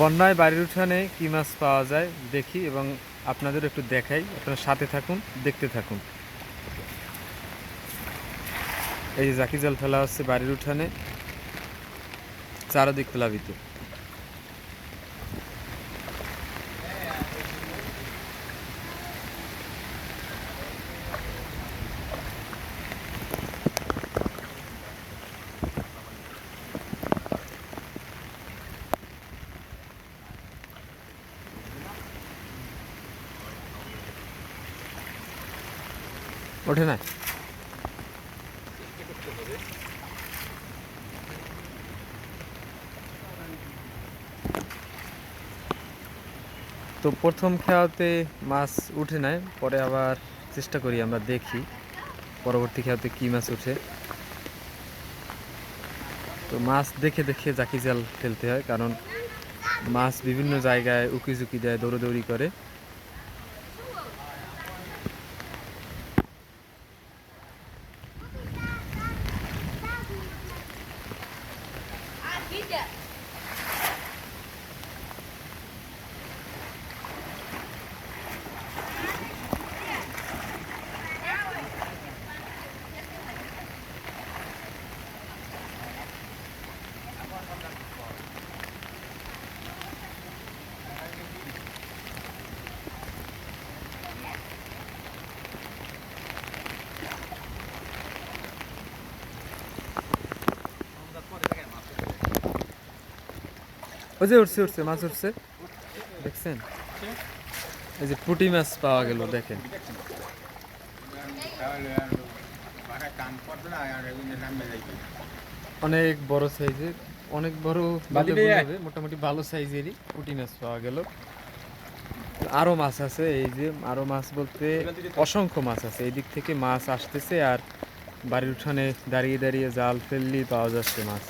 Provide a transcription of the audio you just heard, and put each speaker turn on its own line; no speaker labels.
বন্যায় বাড়ির উঠানে কী মাছ পাওয়া যায় দেখি এবং আপনাদের একটু দেখাই। আপনারা সাথে থাকুন, দেখতে থাকুন। এই জাকি জাল ফেলা হচ্ছে বাড়ির উঠানে, চারদিক প্লাবিত। ওঠে না। তো প্রথম খেয়াতে মাছ উঠে নাই, পরে আবার চেষ্টা করি আমরা দেখি পরবর্তী খেয়াতে কি মাছ উঠে। তো মাছ দেখে দেখে জাকি জাল ফেলতে হয়, কারণ মাছ বিভিন্ন জায়গায় উকি ঝুঁকি দেয়, দৌড়দৌড়ি করে। Yeah. ওই যে উঠছে উঠছে মাছ উঠছে। দেখছেন? এই যে পুঁটি মাছ পাওয়া গেল দেখেন। অনেক বড় সাইজের অনেক বড় মোটামুটি ভালো সাইজেরই পুঁটি মাছ পাওয়া গেল। আরও মাছ আছে এই যে আরও মাছ বলতে অসংখ্য মাছ আছে। এই দিক থেকে মাছ আসতেছে আর বাড়ির উঠানে দাঁড়িয়ে দাঁড়িয়ে জাল ফেললেই পাওয়া যাচ্ছে মাছ।